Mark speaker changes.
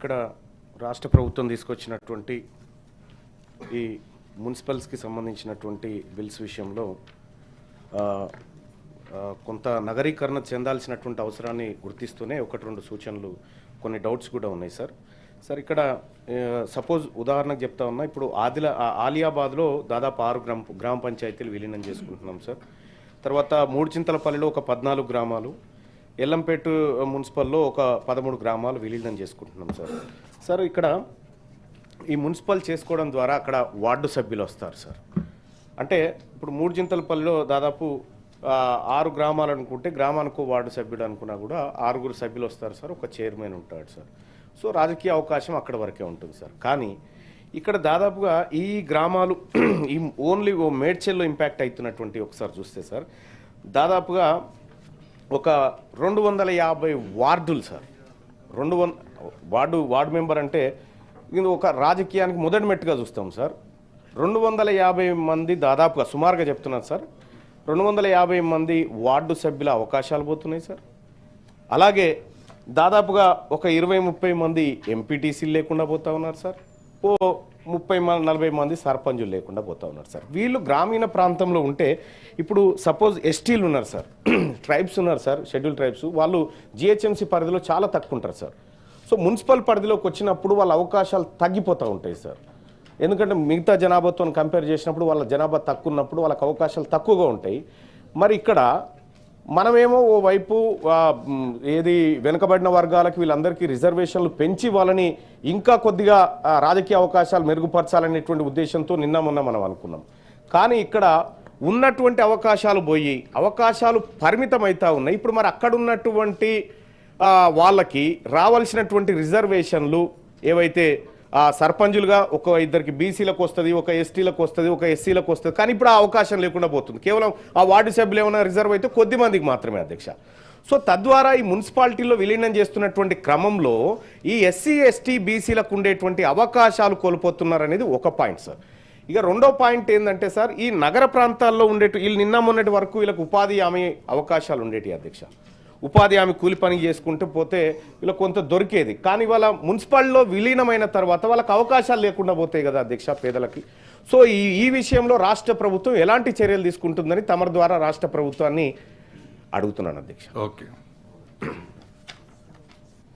Speaker 1: ఇక్కడ రాష్ట్ర ప్రభుత్వం తీసుకొచ్చినటువంటి ఈ మున్సిపల్స్కి సంబంధించినటువంటి బిల్స్ విషయంలో కొంత నగరీకరణ చెందాల్సినటువంటి అవసరాన్ని గుర్తిస్తూనే ఒకటి రెండు సూచనలు కొన్ని డౌట్స్ కూడా ఉన్నాయి సార్. సార్ ఇక్కడ సపోజ్ ఉదాహరణకు చెప్తా ఉన్నా ఇప్పుడు ఆదిలా ఆలియాబాద్లో దాదాపు ఆరు గ్రామ గ్రామ పంచాయతీలు విలీనం చేసుకుంటున్నాం సార్. తర్వాత మూడు చింతలపల్లిలో ఒక పద్నాలుగు గ్రామాలు ఎల్లంపేట మున్సిపల్లో ఒక పదమూడు గ్రామాలు విలీనం చేసుకుంటున్నాం సార్. సార్ ఇక్కడ ఈ మున్సిపల్ చేసుకోవడం ద్వారా అక్కడ వార్డు సభ్యులు వస్తారు సార్. అంటే ఇప్పుడు మూడు చింతలపల్లిలో దాదాపు ఆరు గ్రామాలు అనుకుంటే గ్రామానికి వార్డు సభ్యుడు అనుకున్నా కూడా ఆరుగురు సభ్యులు వస్తారు సార్ ఒక చైర్మన్ ఉంటాడు సార్. సో రాజకీయ అవకాశం అక్కడ వరకే ఉంటుంది సార్. కానీ ఇక్కడ దాదాపుగా ఈ గ్రామాలు ఈ ఓన్లీ ఓ మేడ్చెల్లో ఇంపాక్ట్ అవుతున్నటువంటి ఒకసారి చూస్తే సార్ దాదాపుగా ఒక రెండు వందల యాభై వార్డులు సార్. రెండు వంద వార్డు వార్డు మెంబర్ అంటే ఇది ఒక రాజకీయానికి మొదటి మెట్టుగా చూస్తాం సార్. రెండు వందల యాభై మంది దాదాపుగా సుమారుగా చెప్తున్నాను సార్. రెండు వందల యాభై మంది వార్డు సభ్యుల అవకాశాలు పోతున్నాయి సార్. అలాగే దాదాపుగా ఒక ఇరవై ముప్పై మంది ఎంపీటీసీలు లేకుండా పోతా ఉన్నారు సార్. ఓ ముప్పై మంది నలభై మంది సర్పంచులు లేకుండా పోతా ఉన్నారు సార్. వీళ్ళు గ్రామీణ ప్రాంతంలో ఉంటే ఇప్పుడు సపోజ్ ఎస్టీలు ఉన్నారు సార్. ట్రైబ్స్ ఉన్నారు సార్ షెడ్యూల్ ట్రైబ్స్. వాళ్ళు జిహెచ్ఎంసీ పరిధిలో చాలా తక్కువ ఉంటారు సార్. సో మున్సిపల్ పరిధిలోకి వచ్చినప్పుడు వాళ్ళ అవకాశాలు తగ్గిపోతూ ఉంటాయి సార్. ఎందుకంటే మిగతా జనాభాతో కంపేర్ చేసినప్పుడు వాళ్ళ జనాభా తక్కువ ఉన్నప్పుడు వాళ్ళకి అవకాశాలు తక్కువగా ఉంటాయి. మరి ఇక్కడ మనమేమో ఓ వైపు ఏది వెనుకబడిన వర్గాలకు వీళ్ళందరికీ రిజర్వేషన్లు పెంచి వాళ్ళని ఇంకా కొద్దిగా రాజకీయ అవకాశాలు మెరుగుపరచాలనేటువంటి ఉద్దేశంతో నిన్న మొన్న మనం అనుకున్నాం. కానీ ఇక్కడ ఉన్నటువంటి అవకాశాలు పోయి అవకాశాలు పరిమితమవుతా ఉన్నాయి. ఇప్పుడు మరి అక్కడ ఉన్నటువంటి వాళ్ళకి రావాల్సినటువంటి రిజర్వేషన్లు ఏవైతే సర్పంచులుగా ఒక ఇద్దరికి బీసీలకు వస్తుంది ఒక ఎస్టీలకు వస్తుంది ఒక ఎస్సీలకు వస్తుంది. కానీ ఇప్పుడు ఆ అవకాశం లేకుండా పోతుంది. కేవలం ఆ వార్డు సభ్యులు ఏమైనా రిజర్వ్ అయితే కొద్ది మందికి మాత్రమే అధ్యక్ష. సో తద్వారా ఈ మున్సిపాలిటీలో విలీనం చేస్తున్నటువంటి క్రమంలో ఈ ఎస్సీ ఎస్టీ బీసీలకు ఉండేటువంటి అవకాశాలు కోల్పోతున్నారనేది ఒక పాయింట్ సార్. ఇక రెండో పాయింట్ ఏంటంటే సార్ ఈ నగర ప్రాంతాల్లో ఉండేటి వీళ్ళు నిన్న మొన్నటి వరకు వీళ్ళకి ఉపాధి హామీ అవకాశాలు ఉండేటి అధ్యక్ష. ఉపాధి హామీ కూలి పని చేసుకుంటూ పోతే ఇలా కొంత దొరికేది. కానీ వాళ్ళ మున్సిపాలిటీలో విలీనమైన తర్వాత వాళ్ళకి అవకాశాలు లేకుండా పోతాయి కదా అధ్యక్ష పేదలకి. సో ఈ ఈ విషయంలో రాష్ట్ర ప్రభుత్వం ఎలాంటి చర్యలు తీసుకుంటుందని తమరి ద్వారా రాష్ట్ర ప్రభుత్వాన్ని అడుగుతున్నాను అధ్యక్ష.
Speaker 2: ఓకే.